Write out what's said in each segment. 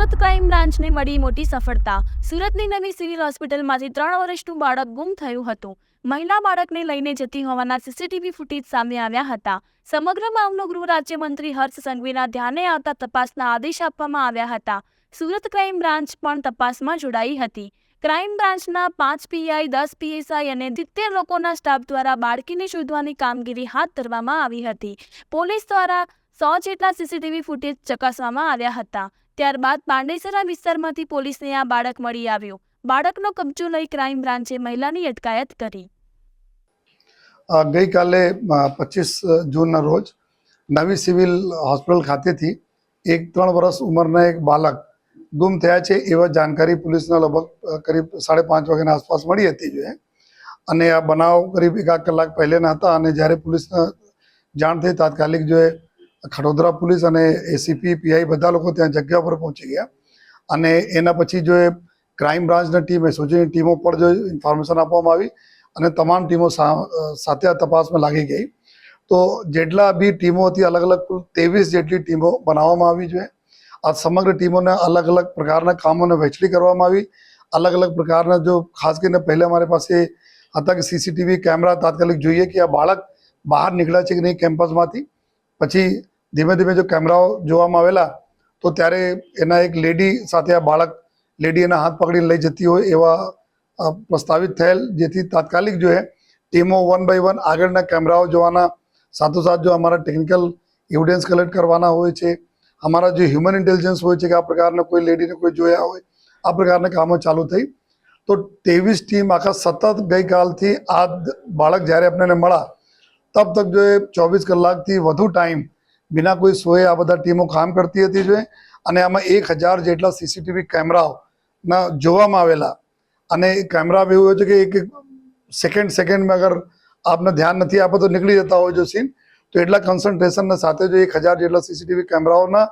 Surat crime બ્રાન્ચને મળી મોટી સફળતા. સુરતની નવી સિવિલ હોસ્પિટલમાંથી ત્રણ વર્ષનું બાળક ગુમ થયું હતું. મહિલા બાળકને લઈને જતી હોવાના સીસીટીવી ફૂટેજ સામે આવ્યા હતા. સમગ્ર મામલો ગૃહ રાજ્યમંત્રી હર્ષ સંઘવીના ધ્યાને આવતા તપાસના આદેશ આપવામાં આવ્યા હતા. સુરત ક્રાઇમ બ્રાન્ચ પણ તપાસમાં જોડાઈ હતી. ક્રાઇમ બ્રાન્ચના પાંચ પીઆઈ, દસ પીએસઆઈ અને સિત્તેર લોકોના સ્ટાફ દ્વારા બાળકીને શોધવાની કામગીરી હાથ ધરવામાં આવી હતી. પોલીસ દ્વારા સો જેટલા સીસીટીવી ફૂટેજ ચકાસવામાં આવ્યા હતા. ત્યારબાદ પાંડેસરા વિસ્તારમાંથી પોલીસને આ બાળક મળી આવ્યો. બાળકનો કબજો લઈ ક્રાઇમ બ્રાન્ચે મહિલાની અટકાયત કરી. ગઈકાલે પચીસ જૂનના રોજ નવી સિવિલ હોસ્પિટલ ખાતેથી એક ત્રણ વર્ષ ઉંમરના એક બાળક ગુમ થયા છે એવા જાણકારી પોલીસના લગભગ કરીબ સાડા પાંચ વાગ્યાના આસપાસ મળી હતી જોઈએ. અને આ બનાવ કરીબ એકાદ કલાક પહેલેના હતા અને જ્યારે પોલીસને જાણ થઈ તાત્કાલિક જો એ ખડોદરા પોલીસ અને એસીપી પીઆઈ બધા લોકો ત્યાં જગ્યા પર પહોંચી ગયા. અને એના પછી જો એ ક્રાઇમ બ્રાન્ચની ટીમ એસઓજીની ટીમો પર જો ઇન્ફોર્મેશન આપવામાં આવી અને તમામ ટીમો સાથે આ તપાસમાં લાગી ગઈ. તો જેટલા બી ટીમો હતી અલગ અલગ કુલ ત્રેવીસ જેટલી ટીમો બનાવવામાં આવી છે. આ સમગ્ર ટીમોને અલગ અલગ પ્રકારના કામોને વહેંચણી કરવામાં આવી. અલગ અલગ પ્રકારના જો ખાસ કરીને પહેલાં અમારી પાસે હતા કે સીસીટીવી કેમેરા તાત્કાલિક જોઈએ કે આ બાળક બહાર નીકળ્યા છે કે નહીં કેમ્પસમાંથી પછી ધીમે ધીમે જો કેમેરાઓ જોવામાં આવેલા, તો ત્યારે એના એક લેડી સાથે આ બાળક લેડી એના હાથ પકડીને લઈ જતી હોય એવા પ્રસ્તાવિત થયેલ, જેથી તાત્કાલિક જો ટીમો વન બાય વન આગળના કેમેરાઓ જોવાના, સાથોસાથ જો અમારા ટેકનિકલ એવિડન્સ કલેક્ટ કરવાના હોય છે, અમારા જે હ્યુમન ઇન્ટેલિજન્સ હોય છે કે આ પ્રકારના કોઈ લેડીને કોઈ જોયા હોય, આ પ્રકારના કામો ચાલુ થઈ. તો ત્રેવીસ ટીમ આખા સતત ગઈકાલથી આ બાળક જ્યારે આપણને મળ્યા તબ તક જો એ ચોવીસ કલાકથી વધુ ટાઈમ બિના કોઈ સોએ આ બધા ટીમો કામ કરતી હતી જોઈએ અને આમાં એક હજાર જેટલા સીસીટીવી કેમેરાઓના જોવામાં આવેલા અને એ કેમેરા એવું હોય છે કે એક સેકન્ડ સેકન્ડમાં અગર આપને ધ્યાન નથી આપે તો નીકળી જતા હોય જો સીન તો એટલા કન્સન્ટ્રેશનના સાથે જો એક હજાર જેટલા સીસીટીવી કેમેરાઓના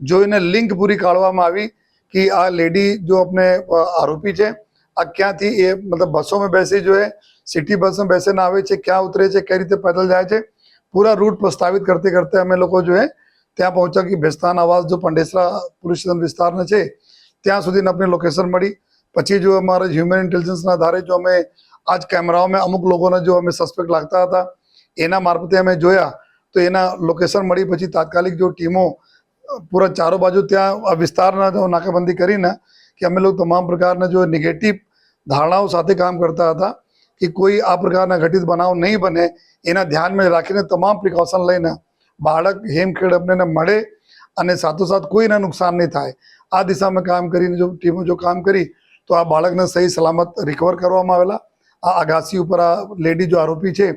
જોઈને લિંક પૂરી કાઢવામાં આવી કે આ લેડી જો આપણે આરોપી છે આ ક્યાંથી એ મતલબ બસોમાં બેસી જોઈએ સિટી બસમાં બેસીને આવે છે, ક્યાં ઉતરે છે, કઈ રીતે પેદલ જાય છે, પૂરા રૂટ પ્રસ્તાવિત કરતે કરતે અમે લોકો જોઈએ ત્યાં પહોંચ્યા કે ભેસ્તાન આવાસ જો પંડેસરા પોલીસ સ્ટેશન વિસ્તારના છે, ત્યાં સુધી આપણી લોકેશન મળી. પછી જો અમારે હ્યુમન ઇન્ટેલિજન્સના આધારે જો અમે આજ કેમેરાઓમાં અમુક લોકોને જો અમે સસ્પેક્ટ લાગતા હતા, એના મારફતે અમે જોયા, તો એના લોકેશન મળી. પછી તાત્કાલિક જો ટીમો પૂરા ચારો બાજુ ત્યાં વિસ્તારના નાકાબંધી કરીને કે અમે લોકો તમામ પ્રકારના જો નેગેટિવ ધારણાઓ સાથે કામ કરતા હતા કે કોઈ આ પ્રકારના ઘટિત બનાવ નહીં બને એના ધ્યાનમાં રાખીને તમામ પ્રિકોશન લઈને બાળક હેમખેડ અમને મળે અને સાથોસાથ કોઈને નુકસાન નહીં થાય આ દિશામાં કામ કરીને જો ટીમો જો કામ કરી તો આ બાળકને સહી સલામત રિકવર કરવામાં આવેલા આ આગાસી ઉપર આ લેડી જો આરોપી છે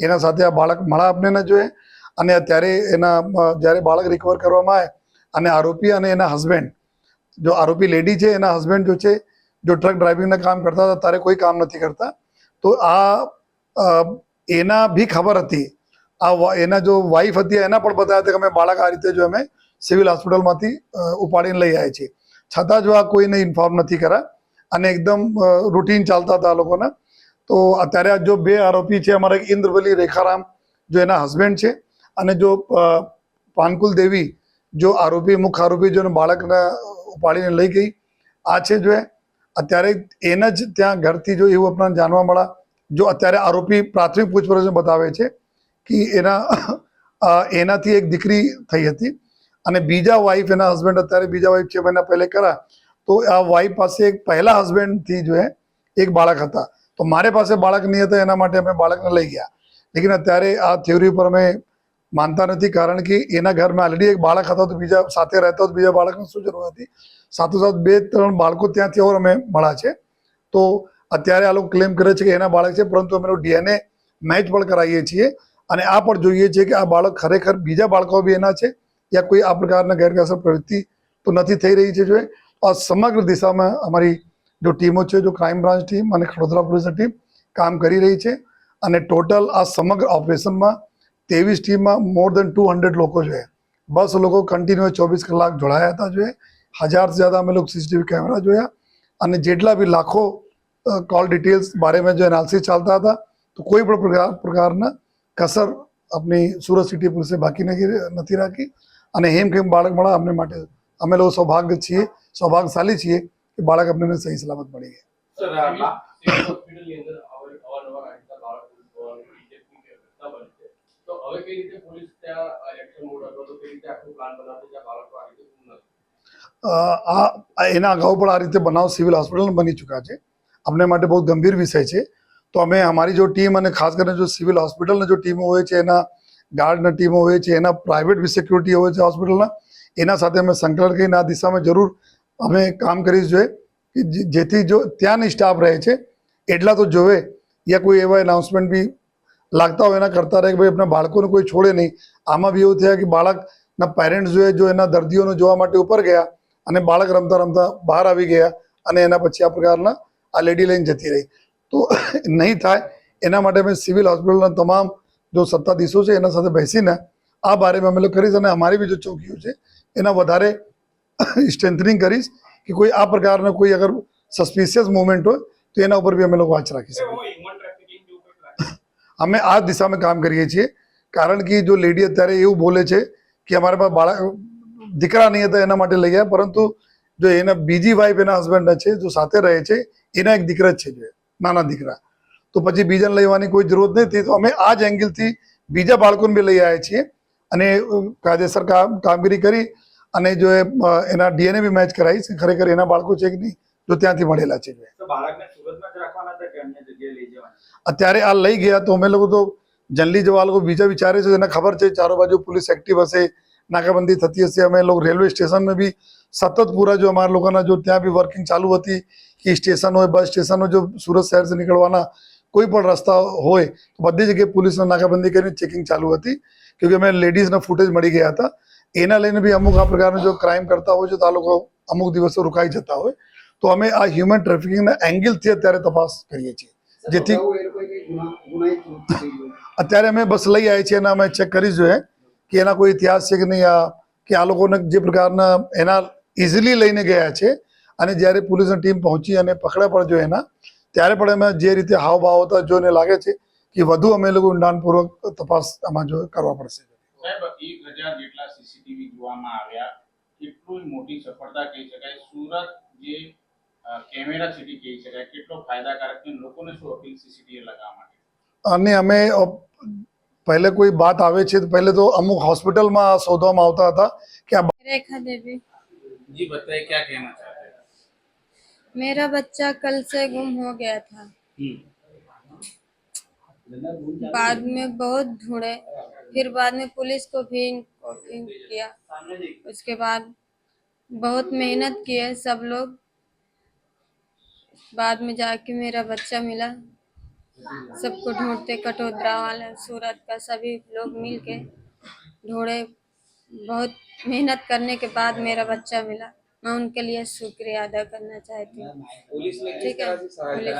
એના સાથે આ બાળક મળા આપને ન જોઈએ અને અત્યારે એના જ્યારે બાળક રિકવર કરવામાં આવે અને આરોપી અને એના હસબન્ડ જો આરોપી લેડી છે એના હસબન્ડ જો છે જો ટ્રક ડ્રાઇવિંગના કામ કરતા હતા ત્યારે કોઈ કામ નથી કરતા. તો આ એના બી ખબર હતી. આ એના જો વાઈફ હતી, એના પણ બતાવ્યા હતા કે અમે બાળક આ રીતે જો અમે સિવિલ હોસ્પિટલમાંથી ઉપાડીને લઈ આવ્યા છીએ. છતાં જો આ કોઈને ઇન્ફોર્મ નથી કર્યા અને એકદમ રૂટીન ચાલતા હતા આ લોકોના, તો અત્યારે આ જો બે આરોપી છે, અમારા ઇન્દ્રવલી રેખારામ જો એના હસબન્ડ છે, અને જો પાનકુલ દેવી જો આરોપી મુખ્ય આરોપી જો બાળકને ઉપાડીને લઈ ગઈ. આ છે જો અત્યારે એના જ ત્યાં ઘરથી જો એવું આપણને જાણવા મળ્યા જો અત્યારે આરોપી પ્રાથમિક પૂછપરછ બતાવે છે કે એના એનાથી એક દીકરી થઈ હતી અને બીજા વાઈફ એના હસબન્ડ અત્યારે બીજા વાઈફ છે મહિના પહેલે કરા તો આ વાઈફ પાસે એક પહેલા હસબન્ડથી જો એક બાળક હતા. તો મારે પાસે બાળક નહીં હતા, એના માટે અમે બાળકને લઈ ગયા. લેકિન અત્યારે આ થિયોરી પર અમે માનતા નથી કારણ કે એના ઘરમાં ઓલરેડી એક બાળક હતા તો બીજા સાથે રહેતા તો બીજા બાળકને શું જરૂર હતી? સાથોસાથ બે ત્રણ બાળકો ત્યાંથી ઓર અમે મળ્યા છે. તો અત્યારે આ લોકો ક્લેમ કરે છે કે એના બાળક છે, પરંતુ અમે ડીએનએ મેચ પણ કરાવીએ છીએ. અને આ પણ જોઈએ છીએ કે આ બાળક ખરેખર બીજા બાળકો બી એના છે યા કોઈ આ પ્રકારના ગેરકાયદેસર પ્રવૃત્તિ તો નથી થઈ રહી છે જો એ. આ સમગ્ર દિશામાં અમારી જો ટીમો છે, જો ક્રાઇમ બ્રાન્ચ ટીમ અને ખડોદરા પોલીસની ટીમ કામ કરી રહી છે. અને ટોટલ આ સમગ્ર ઓપરેશનમાં ત્રેવીસ ટીમમાં મોર દેન ટુ હંડ્રેડ લોકો છે. બસ લોકો કન્ટિન્યુ ચોવીસ કલાક જોડાયા હતા જોઈએ હજારથી સે જ્યાદા અમે લોકો સીસીટીવી કેમેરા જોયા અને જેટલા બી લાખો કોલ ડિટેલ્સ બારેમાં જો એનાલિસિસ ચાલતા હતા તો કોઈ પણ પ્રકાર પ્રકારના કસર આપની સુરત સિટી પોલીસે બાકી નથી રાખી. અને હેમખેમ બાળક મળે અમને માટે. અમે લોકો સૌભાગ્ય છીએ સૌભાગ્યશાલી છીએ કે બાળક અમને સહી સલામત મળી ગયા આ એના અગાઉ પણ આ રીતે બનાવ સિવિલ હોસ્પિટલ બની ચૂક્યા છે. અમને માટે બહુ ગંભીર વિષય છે. તો અમે અમારી જો ટીમ અને ખાસ કરીને જો સિવિલ હોસ્પિટલની જો ટીમો હોય છે, એના ગાર્ડના ટીમો હોય છે, એના પ્રાઇવેટ સિક્યુરિટી હોય છે હોસ્પિટલના, એના સાથે અમે સંકલન કરીને આ દિશામાં જરૂર અમે કામ કરીશું જોઈએ કે જેથી જો ત્યાંની સ્ટાફ રહે છે, એટલા તો જોવે, યા કોઈ એવા એનાઉન્સમેન્ટ બી લાગતા હોય એના કરતા રહે કે ભાઈ, આપણા બાળકોને કોઈ છોડે નહીં. આમાં બી એવું થયા કે બાળકના પેરેન્ટ્સ જોઈએ, જો એના દર્દીઓને જોવા માટે ઉપર ગયા અને બાળક રમતા રમતા બહાર આવી ગયા અને એના પછી આ પ્રકારના આ લેડી લઈને જતી રહી. તો નહીં થાય. એના માટે અમે સિવિલ હોસ્પિટલના તમામ જો સત્તાધીશો છે એના સાથે બેસીને આ બારેમાં અમે લોકો કરીશ અને અમારી બી જો ચોકીઓ છે એના વધારે સ્ટ્રેન્થનિંગ કરીશ કે કોઈ આ પ્રકારના કોઈ અગર સસ્પિશિયસ મુવમેન્ટ હોય તો એના ઉપર બી અમે લોકો વાંચ રાખી શકીએ અમે આ દિશામાં કામ કરીએ છીએ. કારણ કે જો લેડી અત્યારે એવું બોલે છે કે અમારા પાસે બાળક, દીકરા નહીં હતા એના માટે લઈ ગયા પરંતુ જો એના બીજી વાઈફ એના હસબન્ડ છે, જો સાથે રહે છે, એના એક દીકરા જ છે જે, નાના દીકરા. તો પછી બીજાને લેવાની કોઈ જરૂરત નથી. તો અમે આ જ એંગલથી બીજા બાળકોને બી લઈ આવ્યા છીએ અને કાયદેસર કામ, કામગીરી કરી અને જો એના ડીએનએ બી મેચ કરાવીશ. કે ખરેખર એના બાળકો છે કે નહીં જો ત્યાંથી મળેલા છે. અત્યારે આ લઈ ગયા તો અમે લોકો તો જનરલી જો આ લોકો બીજા વિચારે છે એને ખબર છે ચારો બાજુ પોલીસ એક્ટિવ હશે નાકાબંધી થતી હશે અમે લોકો રેલવે સ્ટેશનમાં બી સતત પૂરા જો અમારા લોકોના જો ત્યાં બી વર્કિંગ ચાલુ હતી કે સ્ટેશન હોય બસ સ્ટેશન હોય જો સુરત શહેર से નીકળવાના કોઈ પણ રસ્તા હોય તો બધી જગ્યાએ પોલીસને નાકાબંધી કરીને ચેકિંગ ચાલુ હતી. કેમકે અમે લેડીઝના ફૂટેજ મળી ગયા હતા. એના લઈને બી અમુક આ પ્રકારનો જો ક્રાઇમ કરતા હોય છે તો આ લોકો અમુક દિવસો રોકાઈ જતા હોય. તો અમે આ હ્યુમન ટ્રાફિકિંગના એંગલથી અત્યારે તપાસ કરીએ છીએ. જેથી અત્યારે અમે બસ લઈ આવ્યા છીએ અને અમે ચેક કરી જોઈએ કે એના કોઈ ઇતિહાસ છે કે નહીં આ કે આ લોકોને જે પ્રકારના એના ઇઝીલી લઈને ગયા છે. અને જ્યારે પોલીસની ટીમ પહોંચી અને પકડ્યા પડે જો એના ત્યારે પણ અમે જે રીતે હાવભાવ હતા જોઈને લાગે છે કે વધુ અમે લોકો ઊંડાણપૂર્વક તપાસ આમાં જો કરવા પડશે. સાહેબ એક હજાર જેટલા સીસીટીવી જોવામાં આવ્યા કેટલું મોટી સફળતા કહી શકાય. સુરત જે કેમેરા સિટી કહી શકાય કેટલો ફાયદાકારક છે લોકોને શું અપીલ સીસીટીવી લગાવવા માટે અને અમે અ, પહેલે કોઈ બાત આવે છે તો પહેલે તો અમુક હોસ્પિટલમાં શોધવામાં આવતા હતા કે આ रेखा देवी जी बताइए क्या कहना चाहते हैं मेरा बच्चा कल से गुम हो गया था हम्म, बाद में बहुत ढूंढे फिर बाद में पुलिस को भी इन्फॉर्म किया उसके बाद बहुत मेहनत किए सब लोग बाद में जाके मेरा बच्चा मिला। सबको ढूंढते कटोदरा वाले सूरत का सभी लोग मिल के ढूंढे। बहुत मेहनत करने के बाद मेरा बच्चा मिला। मैं उनके लिए शुक्रिया अदा करना चाहती हूँ। ठीक है? पुलिस